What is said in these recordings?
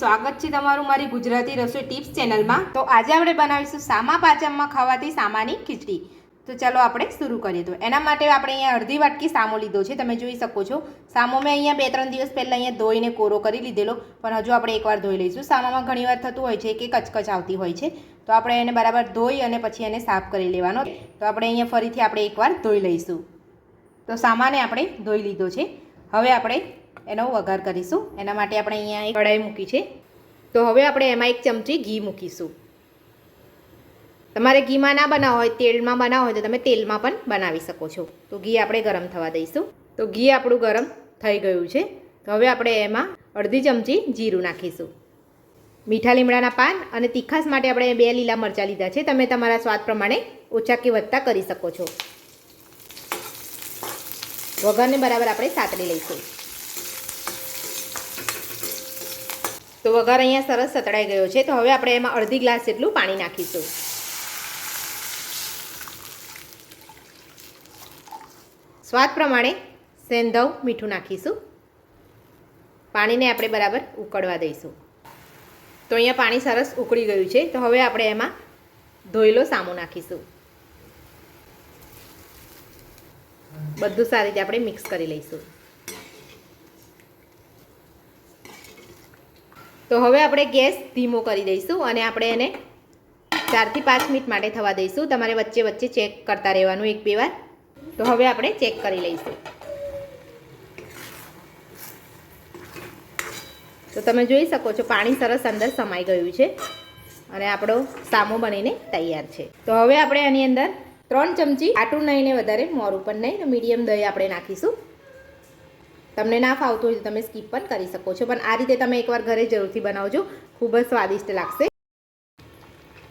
સ્વાગત છે તમારું મારી ગુજરાતી રસોઈ ટિપ્સ ચેનલમાં. તો આજે આપણે બનાવીશું સામા પાચમમાં ખાવાતી સામાની ખીચડી. તો ચાલો આપણે શરૂ કરીએ. તો એના માટે આપણે અહીંયા અડધી વાટકી સામો લીધો છે. તમે જોઈ શકો છો. સામો મેં અહીંયા બે ત્રણ દિવસ પહેલાં અહીંયા ધોઈને કોરો કરી લીધેલો. પણ હજુ આપણે એકવાર ધોઈ લઈશું. સામામાં ઘણીવાર થતું હોય છે કે કચકચ આવતી હોય છે. તો આપણે એને બરાબર ધોઈ અને પછી એને સાફ કરી લેવાનો. તો આપણે અહીંયા ફરીથી આપણે એકવાર ધોઈ લઈશું. તો સામાને આપણે ધોઈ લીધો છે. હવે આપણે એનો વઘાર કરીશું. એના માટે આપણે અહીંયા એક કઢાઈ મૂકી છે. તો હવે આપણે એમાં એક ચમચી ઘી મૂકીશું. તમારે ઘીમાં ના બનાવો હોય, તેલમાં બનાવો હોય તો તમે તેલમાં પણ બનાવી શકો છો. તો ઘી આપણે ગરમ થવા દઈશું. તો ઘી આપણું ગરમ થઈ ગયું છે. તો હવે આપણે એમાં અડધી ચમચી જીરું નાખીશું. મીઠા લીમડાના પાન અને તીખાસ માટે આપણે બે લીલા મરચાં લીધા છે. તમે તમારા સ્વાદ પ્રમાણે ઓછા કે વધતા કરી શકો છો. વઘારને બરાબર આપણે સાતડી લઈશું. તો વઘાર અહીંયા સરસ સતળાઈ ગયો છે. તો હવે આપણે એમાં અડધી ગ્લાસ જેટલું પાણી નાખીશું. સ્વાદ પ્રમાણે સેંધવ મીઠું નાખીશું. પાણીને આપણે બરાબર ઉકળવા દઈશું. તો અહીંયા પાણી સરસ ઉકળી ગયું છે. તો હવે આપણે એમાં ધોયેલો સામો નાખીશું. બધું સારી રીતે આપણે મિક્સ કરી લઈશું. તો હવે આપણે ગેસ ધીમો કરી દઈશું અને આપણે એને ચારથી પાંચ મિનિટ માટે થવા દઈશું. તમારે વચ્ચે વચ્ચે ચેક કરતા રહેવાનું એક બે વાર. તો હવે આપણે ચેક કરી લઈશું. તો તમે જોઈ શકો છો પાણી સરસ અંદર સમાઈ ગયું છે અને આપણો સામો બનીને તૈયાર છે. તો હવે આપણે આની અંદર ત્રણ ચમચી આટું નહીં ને વધારે, મોરું પણ નહીં મીડિયમ દહીં આપણે નાખીશું. તમને ના ફાવતું હોય તો તમે સ્કીપ પણ કરી શકો છો. પણ આ રીતે તમે એકવાર ઘરે જરૂરથી બનાવજો. ખૂબ જ સ્વાદિષ્ટ લાગશે.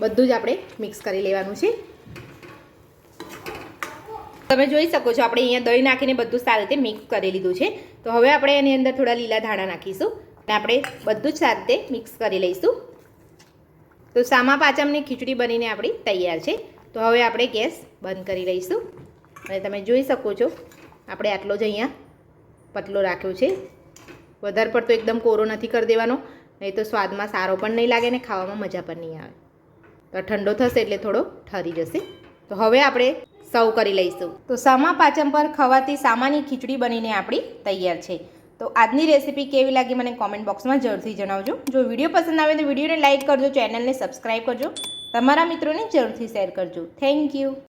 બધું જ આપણે મિક્સ કરી લેવાનું છે. તમે જોઈ શકો છો, આપણે અહીંયા દહીં નાખીને બધું સારી રીતે મિક્સ કરી લીધું છે. તો હવે આપણે એની અંદર થોડા લીલા ધાણા નાખીશું અને આપણે બધું જ સારી રીતે મિક્સ કરી લઈશું. તો સામા પાચમની ખીચડી બનીને આપણી તૈયાર છે. તો હવે આપણે ગેસ બંધ કરી લઈશું. અને તમે જોઈ શકો છો, આપણે આટલો જ અહીંયા પતલો રાખ્યો છે. વધારે પડતો એકદમ કોરો નથી કરી દેવાનો, નહીં તો સ્વાદમાં સારો પણ નહીં લાગે ને ખાવામાં મજા પણ નહીં આવે. તો ઠંડો થશે એટલે થોડો ઠરી જશે. તો હવે આપણે સર્વ કરી લઈશું. તો સામા પાચમ પર ખવાતી સામાની ખીચડી બનીને આપણી તૈયાર છે. તો આજની રેસીપી કેવી લાગી મને કોમેન્ટ બોક્સમાં જરૂરથી જણાવજો. જો વીડિયો પસંદ આવે તો વિડીયોને લાઇક કરજો, ચેનલને સબસ્ક્રાઈબ કરજો. તમારા મિત્રોને જરૂરથી શેર કરજો. Thank you